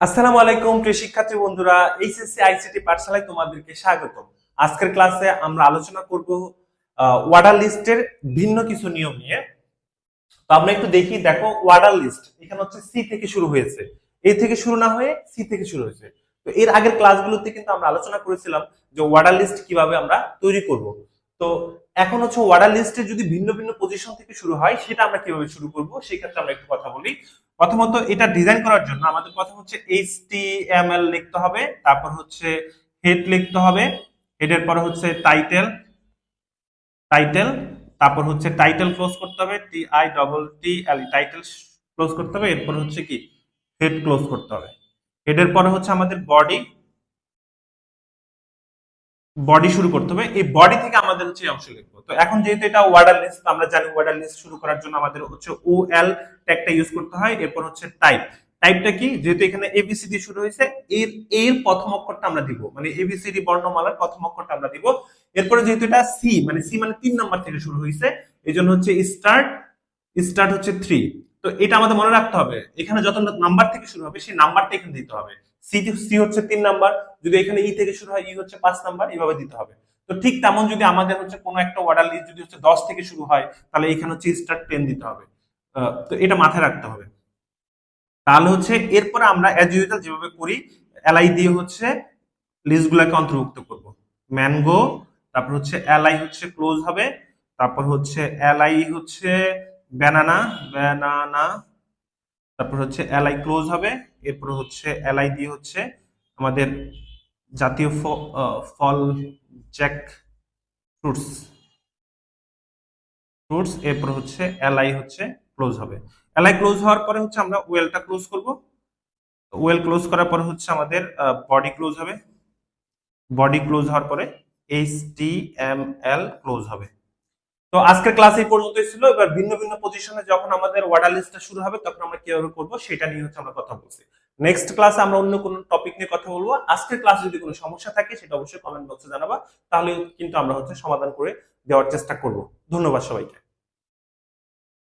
আসসালামু আলাইকুম, প্রিয় শিক্ষার্থী বন্ধুরা, এইচএসসি আইসিটি পাঠশালায় তোমাদেরকে স্বাগত আজকের ক্লাসে আমরা আলোচনা করব ওয়ার্ডার লিস্টের ভিন্ন কিছু নিয়ম নিয়ে। তো আমরা একটু দেখি, দেখো ওয়ার্ডার লিস্ট, এখানে হচ্ছে সি থেকে শুরু হয়েছে। এ থেকে শুরু না হয়ে সি থেকে শুরু হয়েছে। তো এর আগের ক্লাসগুলোতে কিন্তু আমরা আলোচনা করেছিলাম যে ওয়ার্ডার লিস্ট কীভাবে আমরা তৈরি করব। তো এখন হচ্ছে ওয়ার্ডার লিস্টে যদি ভিন্ন ভিন্ন পজিশন থেকে শুরু হয়, সেটা আমরা কীভাবে শুরু করব, সেই ক্ষেত্রে আমরা একটু কথা বলি। প্রথমত এটা ডিজাইন করার জন্য আমাদের প্রথম হচ্ছে এইচটিএমএল লিখতে হবে, তারপর হচ্ছে হেড লিখতে হবে হেডের পরে হচ্ছে টাইটেল টাইটেল তারপর হচ্ছে টাইটেল ক্লোজ করতে হবে T I double T L title close করতে হবে, এরপর হচ্ছে কি হেড ক্লোজ করতে হবে। হেডের পরে হচ্ছে আমাদের বডি বডি শুরু করতে হবে। এই বডি থেকে আমাদের হচ্ছে অংশ লিখব। তো এখন যেহেতু এটা ওয়ার্ডার লিস্ট আমরা জানি ওয়ার্ডার লিস্ট শুরু করার জন্য আমাদের হচ্ছে ও এল ট্যাগটা ইউজ করতে হয়, এরপর হচ্ছে টাইপ টাইপটা কি? যেহেতু এখানে এবিসি দিয়ে শুরু হয়েছে, এর এর প্রথম অক্ষরটা আমরা দিব। মানে এবিসিডি বর্ণমালার প্রথম অক্ষরটা আমরা দিব। এরপরে যেহেতু এটা সি মানে সি মানে তিন নাম্বার থেকে শুরু হয়েছে এই জন্য হচ্ছে স্টার্ট স্টার্ট হচ্ছে থ্রি তো এটা আমাদের মনে রাখতে হবে। এখানে যত নাম্বার থেকে শুরু হবে, সেই নাম্বারটা এখানে দিতে হবে। সি সি হচ্ছে তিন নাম্বার। যদি এখানে ই থেকে শুরু হয় ই হচ্ছে পাঁচ নাম্বার, এইভাবে দিতে হবে। তো ঠিক তেমন যদি আমাদের হচ্ছে কোনো একটা অর্ডার লিস্ট যদি হচ্ছে দশ থেকে শুরু হয়, তাহলে এখানে হচ্ছে স্টার্ট টেন দিতে হবে। তো এটা মাথায় রাখতে হবে। তাহলে হচ্ছে এরপরে আমরা অ্যাজ ইউজুয়াল যেভাবে করি এলআই দিয়ে হচ্ছে লিস্টগুলোকে অন্তর্ভুক্ত করব। ম্যানগো তারপর হচ্ছে এলআই হচ্ছে ক্লোজ হবে, তারপর হচ্ছে এলআই হচ্ছে ব্যানানা ব্যানানা তারপর হচ্ছে এলআই ক্লোজ হবে। এরপর হচ্ছে এলআই দিয়ে হচ্ছে আমাদের জাতীয় ফল জ্যাক ফ্রুটস। ফ্রুটস, এরপর হচ্ছে এলআই হচ্ছে ক্লোজ হবে। এলআই ক্লোজ হওয়ার পরে হচ্ছে আমরা ওয়েলটা ক্লোজ করব। ওয়েল ক্লোজ করার পরে হচ্ছে আমাদের বডি ক্লোজ হবে। বডি ক্লোজ হওয়ার পরে H T M L close হবে। তো আজকের ক্লাস এই পর্যন্তই ছিল। এবার ভিন্ন ভিন্ন পজিশনে যখন আমাদের ওয়ার্ডার লিস্টটা শুরু হবে, তখন আমরা কীভাবে করব সেটা নিয়ে হচ্ছে আমরা কথা বলছি। নেক্সট ক্লাসে আমরা অন্য কোনো টপিক নিয়ে কথা বলব। আজকের ক্লাস যদি কোনো সমস্যা থাকে, সেটা অবশ্যই কমেন্ট বক্সে জানাবা। তাহলে কিন্তু আমরা হচ্ছে সমাধান করে দেওয়ার চেষ্টা করব। ধন্যবাদ সবাইকে।